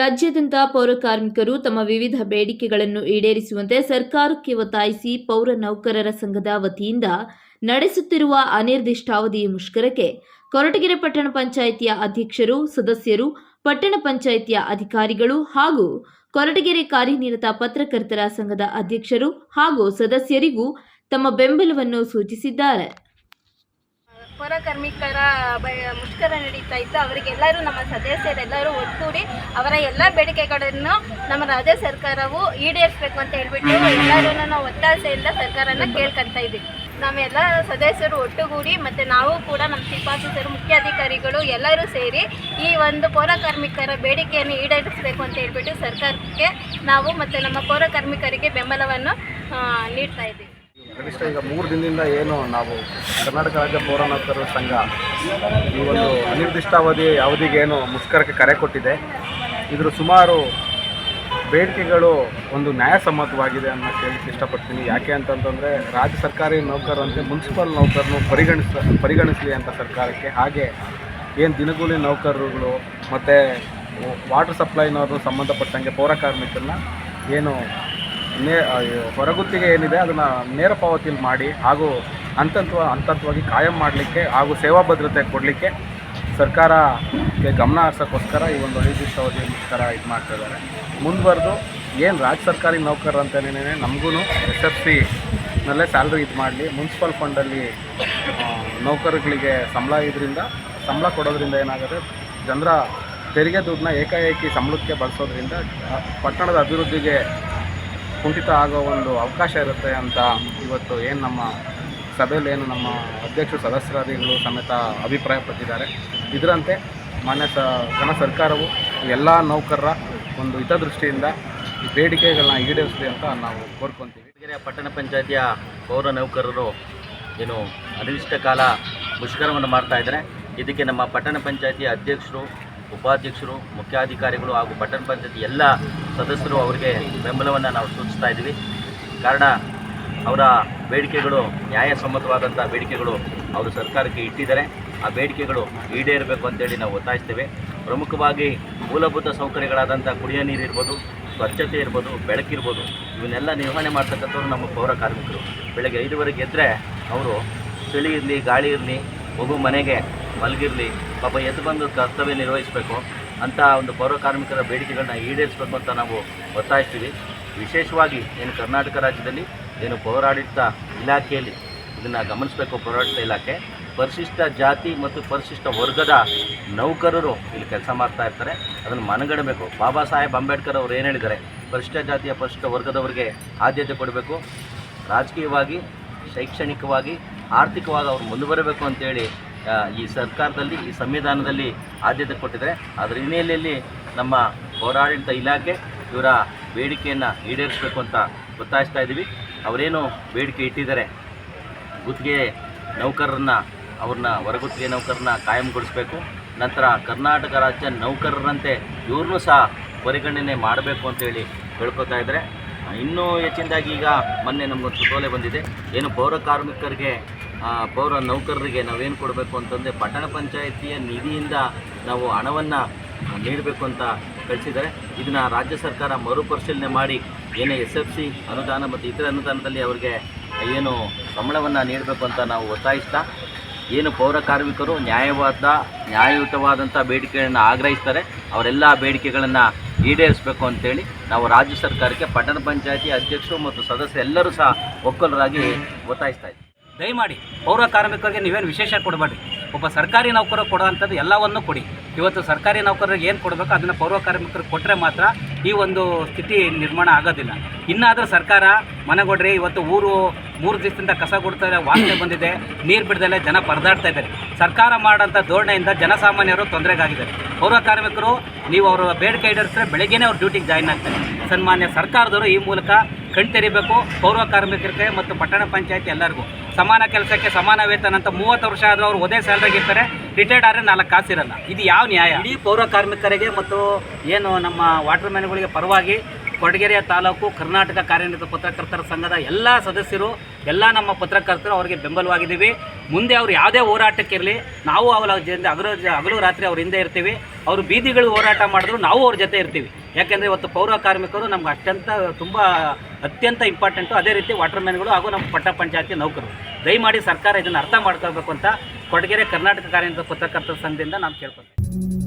ರಾಜ್ಯಾದ್ಯಂತ ಪೌರ ಕಾರ್ಮಿಕರು ತಮ್ಮ ವಿವಿಧ ಬೇಡಿಕೆಗಳನ್ನು ಈಡೇರಿಸುವಂತೆ ಸರ್ಕಾರಕ್ಕೆ ಒತ್ತಾಯಿಸಿ ಪೌರ ನೌಕರರ ಸಂಘದ ವತಿಯಿಂದ ನಡೆಸುತ್ತಿರುವ ಅನಿರ್ದಿಷ್ಟಾವಧಿ ಮುಷ್ಕರಕ್ಕೆ ಕೊರಟಗೆರೆ ಪಟ್ಟಣ ಪಂಚಾಯಿತಿಯ ಅಧ್ಯಕ್ಷರು, ಸದಸ್ಯರು, ಪಟ್ಟಣ ಪಂಚಾಯಿತಿಯ ಅಧಿಕಾರಿಗಳು ಹಾಗೂ ಕೊರಟಗೆರೆ ಕಾರ್ಯನಿರತ ಪತ್ರಕರ್ತರ ಸಂಘದ ಅಧ್ಯಕ್ಷರು ಹಾಗೂ ಸದಸ್ಯರಿಗೂ ತಮ್ಮ ಬೆಂಬಲವನ್ನು ಸೂಚಿಸಿದ್ದಾರೆ. ಪೌರ ಕಾರ್ಮಿಕರ ಮುಷ್ಕರ ನಡೀತಾ ಇತ್ತು. ಅವರಿಗೆಲ್ಲರೂ ನಮ್ಮ ಸದಸ್ಯರೆಲ್ಲರೂ ಒಟ್ಟುಗೂಡಿ ಅವರ ಎಲ್ಲ ಬೇಡಿಕೆಗಳನ್ನು ನಮ್ಮ ರಾಜ್ಯ ಸರ್ಕಾರವು ಈಡೇರಿಸಬೇಕು ಅಂತ ಹೇಳ್ಬಿಟ್ಟು ಎಲ್ಲರೂ ನಾವು ಒತ್ತಾಸೆಯಿಂದ ಸರ್ಕಾರನ ಕೇಳ್ಕೊಂತ ಇದ್ದೀವಿ. ನಾವೆಲ್ಲ ಸದಸ್ಯರು ಒಟ್ಟುಗೂಡಿ ಮತ್ತು ನಾವು ಕೂಡ ನಮ್ಮ ಚೀಫ್ ಆಫೀಸರು ಮುಖ್ಯಾಧಿಕಾರಿಗಳು ಎಲ್ಲರೂ ಸೇರಿ ಈ ಒಂದು ಪೌರ ಕಾರ್ಮಿಕರ ಬೇಡಿಕೆಯನ್ನು ಈಡೇರಿಸಬೇಕು ಅಂತ ಹೇಳ್ಬಿಟ್ಟು ಸರ್ಕಾರಕ್ಕೆ ನಾವು ಮತ್ತು ನಮ್ಮ ಪೌರ ಕಾರ್ಮಿಕರಿಗೆ ಬೆಂಬಲವನ್ನು ನೀಡ್ತಾ ಇದ್ದೀವಿ. ಕನಿಷ್ಠ ಈಗ ಮೂರು ದಿನದಿಂದ ಏನು ನಾವು ಕರ್ನಾಟಕ ರಾಜ್ಯ ಪೌರಾಣೋತ್ತರ ಸಂಘ ಈ ಒಂದು ಅನಿರ್ದಿಷ್ಟಾವಧಿ ಅವಧಿಗೆ ಏನು ಮುಷ್ಕರಕ್ಕೆ ಕರೆ ಕೊಟ್ಟಿದೆ. ಇದ್ರ ಸುಮಾರು ಬೇಡಿಕೆಗಳು ಒಂದು ನ್ಯಾಯಸಮ್ಮತವಾಗಿದೆ ಅನ್ನೋ ಕೇಳಕ್ಕೆ ಇಷ್ಟಪಡ್ತೀನಿ. ಯಾಕೆ ಅಂತಂತಂದರೆ ರಾಜ್ಯ ಸರ್ಕಾರಿ ನೌಕರರಂತೆ ಮುನ್ಸಿಪಲ್ ನೌಕರನ್ನು ಪರಿಗಣಿಸ, ಪರಿಗಣಿಸಲಿ ಅಂತ ಸರ್ಕಾರಕ್ಕೆ. ಹಾಗೆ ಏನು ದಿನಗೂಲಿ ನೌಕರರುಗಳು ಮತ್ತು ವಾಟರ್ ಸಪ್ಲೈನವರು ಸಂಬಂಧಪಟ್ಟಂಗೆ ಪೌರ ಕಾರ್ಮಿಕರನ್ನ ಏನು ನೇ ಹೊರಗುತ್ತಿಗೆ ಏನಿದೆ ಅದನ್ನು ನೇರ ಪಾವತಿಯಲ್ಲಿ ಮಾಡಿ ಹಾಗೂ ಹಂತಂತ ಹಂತಂತವಾಗಿ ಕಾಯಂ ಮಾಡಲಿಕ್ಕೆ ಹಾಗೂ ಸೇವಾ ಭದ್ರತೆ ಕೊಡಲಿಕ್ಕೆ ಸರ್ಕಾರಕ್ಕೆ ಗಮನ ಹರಿಸೋಕ್ಕೋಸ್ಕರ ಈ ಒಂದು ಅನಿರ್ದಿಷ್ಟಾವಧಿ ಮುಷ್ಕರ ಇದು ಮಾಡ್ತಾ ಇದ್ದಾರೆ. ಮುಂದುವರೆದು ಏನು ರಾಜ್ಯ ಸರ್ಕಾರಿ ನೌಕರರು ಅಂತಲೇ ನಮಗೂ ಎಸ್ ಎಫ್ ಸಿನಲ್ಲೇ ಸ್ಯಾಲ್ರಿ ಇದು ಮಾಡಲಿ. ಮುನ್ಸಿಪಲ್ ಫಂಡಲ್ಲಿ ನೌಕರಗಳಿಗೆ ಸಂಬಳ ಇದರಿಂದ, ಸಂಬಳ ಕೊಡೋದ್ರಿಂದ ಏನಾಗುತ್ತೆ, ಜನರ ತೆರಿಗೆ ದುಡ್ಡನ್ನ ಏಕಾಏಕಿ ಸಂಬಳಕ್ಕೆ ಬಳಸೋದ್ರಿಂದ ಪಟ್ಟಣದ ಅಭಿವೃದ್ಧಿಗೆ ಕುಂಠಿತ ಆಗೋ ಒಂದು ಅವಕಾಶ ಇರುತ್ತೆ ಅಂತ ಇವತ್ತು ಏನು ನಮ್ಮ ಸಭೆಯಲ್ಲಿ ಏನು ನಮ್ಮ ಅಧ್ಯಕ್ಷರು, ಸದಸ್ಯರಾದಿಗಳು ಸಮೇತ ಅಭಿಪ್ರಾಯಪಟ್ಟಿದ್ದಾರೆ. ಇದರಂತೆ ಮಾನ್ಯ ಸ ಜನ ಸರ್ಕಾರವು ಎಲ್ಲ ನೌಕರರ ಒಂದು ಹಿತದೃಷ್ಟಿಯಿಂದ ಈ ಬೇಡಿಕೆಗಳನ್ನ ಈಡೇರಿಸಲಿ ಅಂತ ನಾವು ಕೋರ್ಕೊತೀವಿ. ಕೊರಟಗೆರೆ ಪಟ್ಟಣ ಪಂಚಾಯತಿಯ ಪೌರ ನೌಕರರು ಏನು ಅನಿರ್ದಿಷ್ಟ ಕಾಲ ಮುಷ್ಕರವನ್ನು ಮಾಡ್ತಾ ಇದ್ದಾರೆ. ಇದಕ್ಕೆ ನಮ್ಮ ಪಟ್ಟಣ ಪಂಚಾಯತಿಯ ಅಧ್ಯಕ್ಷರು, ಉಪಾಧ್ಯಕ್ಷರು, ಮುಖ್ಯಾಧಿಕಾರಿಗಳು ಹಾಗೂ ಪಟ್ಟಣ ಪಂಚಾಯತಿ ಎಲ್ಲ ಸದಸ್ಯರು ಅವರಿಗೆ ಬೆಂಬಲವನ್ನು ನಾವು ಸೂಚಿಸ್ತಾ ಇದ್ದೀವಿ. ಕಾರಣ, ಅವರ ಬೇಡಿಕೆಗಳು ನ್ಯಾಯಸಮ್ಮತವಾದಂಥ ಬೇಡಿಕೆಗಳು ಅವರು ಸರ್ಕಾರಕ್ಕೆ ಇಟ್ಟಿದ್ದಾರೆ. ಆ ಬೇಡಿಕೆಗಳು ಈಡೇರಬೇಕು ಅಂತೇಳಿ ನಾವು ಒತ್ತಾಯಿಸ್ತೇವೆ. ಪ್ರಮುಖವಾಗಿ ಮೂಲಭೂತ ಸೌಕರ್ಯಗಳಾದಂಥ ಕುಡಿಯೋ ನೀರು ಇರ್ಬೋದು, ಸ್ವಚ್ಛತೆ ಇರ್ಬೋದು ಬೆಳಕಿರ್ಬೋದು ಇವನ್ನೆಲ್ಲ ನಿರ್ವಹಣೆ ಮಾಡ್ತಕ್ಕಂಥವ್ರು ನಮ್ಮ ಪೌರ ಕಾರ್ಮಿಕರು. ಬೆಳಗ್ಗೆ ಐದುವರೆಗೆ ಎದ್ದರೆ ಅವರು ಚಳಿ ಇರಲಿ, ಗಾಳಿ ಇರಲಿ ಮಗು ಮನೆಗೆ ಮಲಗಿರಲಿ, ಪಾಪ ಎದ್ದು ಬಂದು ಕರ್ತವ್ಯ ನಿರ್ವಹಿಸಬೇಕು. ಅಂತ ಒಂದು ಪೌರ ಕಾರ್ಮಿಕರ ಬೇಡಿಕೆಗಳನ್ನ ಈಡೇರಿಸಬೇಕು ಅಂತ ನಾವು ಒತ್ತಾಯಿಸ್ತೀವಿ. ವಿಶೇಷವಾಗಿ ಏನು ಕರ್ನಾಟಕ ರಾಜ್ಯದಲ್ಲಿ ಏನು ಪೌರಾಡಳಿತ ಇಲಾಖೆಯಲ್ಲಿ ಇದನ್ನು ಗಮನಿಸಬೇಕು, ಪೌರಾಡಳಿತ ಇಲಾಖೆ. ಪರಿಶಿಷ್ಟ ಜಾತಿ ಮತ್ತು ಪರಿಶಿಷ್ಟ ವರ್ಗದ ನೌಕರರು ಇಲ್ಲಿ ಕೆಲಸ ಮಾಡ್ತಾ ಇರ್ತಾರೆ. ಅದನ್ನು ಮನಗಣಬೇಕು ಬಾಬಾ ಸಾಹೇಬ್ ಅಂಬೇಡ್ಕರ್ ಅವರು ಏನು ಹೇಳಿದ್ದಾರೆ? ಪರಿಶಿಷ್ಟ ಜಾತಿಯ ಪರಿಶಿಷ್ಟ ವರ್ಗದವರಿಗೆ ಆದ್ಯತೆ ಕೊಡಬೇಕು. ರಾಜಕೀಯವಾಗಿ, ಶೈಕ್ಷಣಿಕವಾಗಿ, ಆರ್ಥಿಕವಾಗಿ ಅವರು ಮುಂದುವರಬೇಕು ಅಂತೇಳಿ ಈ ಸರ್ಕಾರದಲ್ಲಿ, ಈ ಸಂವಿಧಾನದಲ್ಲಿ ಆದ್ಯತೆ ಕೊಟ್ಟಿದ್ದಾರೆ. ಅದರ ಹಿನ್ನೆಲೆಯಲ್ಲಿ ನಮ್ಮ ಪೌರಾಡಳಿತ ಇಲಾಖೆ ಇವರ ಬೇಡಿಕೆಯನ್ನು ಈಡೇರಿಸಬೇಕು ಅಂತ ಒತ್ತಾಯಿಸ್ತಾ ಇದ್ದೀವಿ ಅವರೇನು ಬೇಡಿಕೆ ಇಟ್ಟಿದ್ದಾರೆ. ಗುತ್ತಿಗೆ ನೌಕರರನ್ನ, ಅವ್ರನ್ನ ಹೊರಗುತ್ತಿಗೆ ನೌಕರನ್ನ ಕಾಯಂಗೊಳಿಸಬೇಕು. ನಂತರ ಕರ್ನಾಟಕ ರಾಜ್ಯ ನೌಕರರಂತೆ ಇವ್ರನ್ನೂ ಸಹ ಪರಿಗಣನೆ ಮಾಡಬೇಕು ಅಂತೇಳಿ ಹೇಳ್ಕೊತಾ ಇದ್ದಾರೆ. ಇನ್ನೂ ಹೆಚ್ಚಿನದಾಗಿ ಈಗ ಮೊನ್ನೆ ನಮ್ಮ ಸುತ್ತೋಲೆ ಬಂದಿದೆ. ಏನು ಪೌರ ಕಾರ್ಮಿಕರಿಗೆ ಪೌರ ನೌಕರರಿಗೆ ನಾವೇನು ಕೊಡಬೇಕು ಅಂತಂದರೆ ಪಟ್ಟಣ ಪಂಚಾಯಿತಿಯ ನಿಧಿಯಿಂದ ನಾವು ಹಣವನ್ನು ನೀಡಬೇಕು ಅಂತ ಕಳಿಸಿದ್ದಾರೆ. ಇದನ್ನು ರಾಜ್ಯ ಸರ್ಕಾರ ಮರುಪರಿಶೀಲನೆ ಮಾಡಿ ಏನೇ ಎಸ್ ಎಫ್ ಸಿ ಅನುದಾನ ಮತ್ತು ಇತರ ಅನುದಾನದಲ್ಲಿ ಅವರಿಗೆ ಏನು ಸಂಬಳವನ್ನು ನೀಡಬೇಕು ಅಂತ ನಾವು ಒತ್ತಾಯಿಸ್ತಾ ಏನು ಪೌರ ಕಾರ್ಮಿಕರು ನ್ಯಾಯವಾದ ನ್ಯಾಯಯುತವಾದಂಥ ಬೇಡಿಕೆಗಳನ್ನು ಆಗ್ರಹಿಸ್ತಾರೆ. ಅವರೆಲ್ಲ ಬೇಡಿಕೆಗಳನ್ನು ಈಡೇರಿಸಬೇಕು ಅಂತೇಳಿ ನಾವು ರಾಜ್ಯ ಸರ್ಕಾರಕ್ಕೆ ಪಟ್ಟಣ ಪಂಚಾಯತಿ ಅಧ್ಯಕ್ಷರು ಮತ್ತು ಸದಸ್ಯರೆಲ್ಲರೂ ಸಹ ಒಕ್ಕಲರಾಗಿ ಒತ್ತಾಯಿಸ್ತಾ ಇದ್ದೀವಿ. ದಯಮಾಡಿ ಪೌರ ಕಾರ್ಮಿಕರಿಗೆ ನೀವೇನು ವಿಶೇಷ ಕೊಡಬೇಡಿ ಒಬ್ಬ ಸರ್ಕಾರಿ ನೌಕರರು ಕೊಡುವಂಥದ್ದು ಎಲ್ಲವನ್ನು ಕೊಡಿ. ಇವತ್ತು ಸರ್ಕಾರಿ ನೌಕರರಿಗೆ ಏನು ಕೊಡಬೇಕು ಅದನ್ನು ಪೌರ ಕಾರ್ಮಿಕರಿಗೆ ಕೊಟ್ಟರೆ ಮಾತ್ರ ಈ ಒಂದು ಸ್ಥಿತಿ ನಿರ್ಮಾಣ ಆಗೋದಿಲ್ಲ. ಇನ್ನಾದರೂ ಸರ್ಕಾರ, ಮನೆಗೊಡ್ರಿ, ಇವತ್ತು ಊರು ಮೂರು ದಿವಸದಿಂದ ಕಸ ಕೊಡ್ತಾರೆ ವಾಸನೆ ಬಂದಿದೆ, ನೀರು ಬಿಡದಲ್ಲೇ ಜನ ಪರದಾಡ್ತಾ ಇದ್ದಾರೆ. ಸರ್ಕಾರ ಮಾಡೋಂಥ ಧೋರಣೆಯಿಂದ ಜನಸಾಮಾನ್ಯರು ತೊಂದರೆಗಾಗಿದ್ದಾರೆ. ಪೌರ ಕಾರ್ಮಿಕರು, ನೀವು ಅವರ ಬೇಡಿಕೆ ಈಡೇರಿಸಿದ್ರೆ ಬೆಳಗ್ಗೆನೇ ಅವ್ರ ಡ್ಯೂಟಿಗೆ ಜಾಯ್ನ್ ಆಗ್ತಾರೆ. ಸನ್ಮಾನ್ಯ ಸರ್ಕಾರದವರು ಈ ಮೂಲಕ ಕಣ್ತೆರಿಬೇಕು ಪೌರ ಕಾರ್ಮಿಕರಿಗೆ ಮತ್ತು ಪಟ್ಟಣ ಪಂಚಾಯತಿ ಎಲ್ಲರಿಗೂ. ಸಮಾನ ಕೆಲಸಕ್ಕೆ ಸಮಾನ ವೇತನ ಅಂತ ಮೂವತ್ತು ವರ್ಷ ಆದರೂ ಅವ್ರು ಒದೇ ಸ್ಯಾಲ್ರಿಗೆ ಇರ್ತಾರೆ ರಿಟೈರ್ಡ್ ಆದರೆ ನಾಲ್ಕು ಕಾಸಿರಲ್ಲ. ಇದು ಯಾವ ನ್ಯಾಯ? ಇಡೀ ಪೌರ ಕಾರ್ಮಿಕರಿಗೆ ಮತ್ತು ಏನು ನಮ್ಮ ವಾಟರ್ ಮ್ಯಾನ್ಗಳಿಗೆ ಪರವಾಗಿ ಕೊಡಗೆರೆಯ ತಾಲೂಕು ಕರ್ನಾಟಕ ಕಾರ್ಯನಿರತ ಪತ್ರಕರ್ತರ ಸಂಘದ ಎಲ್ಲ ಸದಸ್ಯರು, ಎಲ್ಲ ನಮ್ಮ ಪತ್ರಕರ್ತರು ಅವರಿಗೆ ಬೆಂಬಲವಾಗಿದ್ದೀವಿ. ಮುಂದೆ ಅವರು ಯಾವುದೇ ಹೋರಾಟಕ್ಕಿರಲಿ ನಾವು ಅವರ ಜೊತೆ ಹಗಲು ಹಗಲು ರಾತ್ರಿ ಅವ್ರ ಹಿಂದೆ ಇರ್ತೀವಿ. ಅವರು ಬೀದಿಗಳು ಹೋರಾಟ ಮಾಡಿದ್ರು, ನಾವು ಅವ್ರ ಜೊತೆ ಇರ್ತೀವಿ. ಯಾಕೆಂದರೆ ಇವತ್ತು ಪೌರ ಕಾರ್ಮಿಕರು ನಮ್ಗೆ ಅತ್ಯಂತ, ತುಂಬ ಅತ್ಯಂತ ಇಂಪಾರ್ಟೆಂಟು ಅದೇ ರೀತಿ ವಾಟರ್ಮ್ಯಾನ್ಗಳು ಹಾಗೂ ನಮ್ಮ ಪಟ್ಟ ಪಂಚಾಯತಿ ನೌಕರರು. ದಯಮಾಡಿ ಸರ್ಕಾರ ಇದನ್ನು ಅರ್ಥ ಮಾಡ್ಕೋಬೇಕು ಅಂತ ಕೊಡಗೆರೆ ಕರ್ನಾಟಕ ಕಾರ್ಯನಿರತ ಪತ್ರಕರ್ತರ ಸಂಘದಿಂದ ನಾನು ಕೇಳ್ಕೊತೀನಿ